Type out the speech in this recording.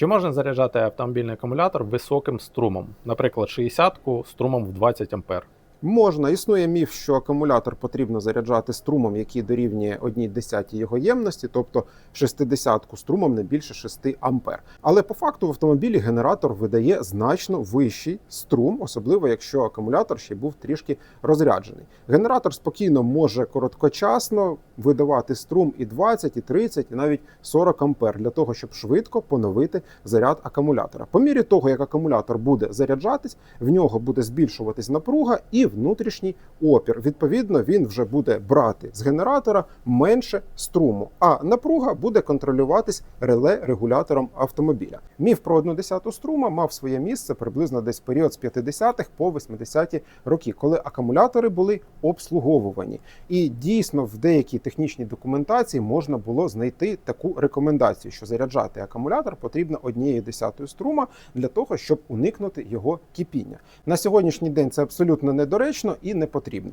Чи можна заряджати автомобільний акумулятор високим струмом, наприклад, 60-ку струмом в 20 А? Можна, існує міф, що акумулятор потрібно заряджати струмом, який дорівнює 1 десятій його ємності, тобто 60-ку струмом не більше 6 ампер. Але по факту в автомобілі генератор видає значно вищий струм, особливо якщо акумулятор ще був трішки розряджений. Генератор спокійно може короткочасно видавати струм і 20, і 30, і навіть 40 ампер для того, щоб швидко поновити заряд акумулятора. По мірі того, як акумулятор буде заряджатись, в нього буде збільшуватись напруга і внутрішній опір. Відповідно, він вже буде брати з генератора менше струму, а напруга буде контролюватись реле регулятором автомобіля. Міф про 1 десяту струма мав своє місце приблизно десь в період з 50-х по 80-ті роки, коли акумулятори були обслуговувані. І дійсно в деякій технічній документації можна було знайти таку рекомендацію, що заряджати акумулятор потрібно однією десятою струма для того, щоб уникнути його кипіння. На сьогоднішній день це абсолютно недоречно і не потрібно.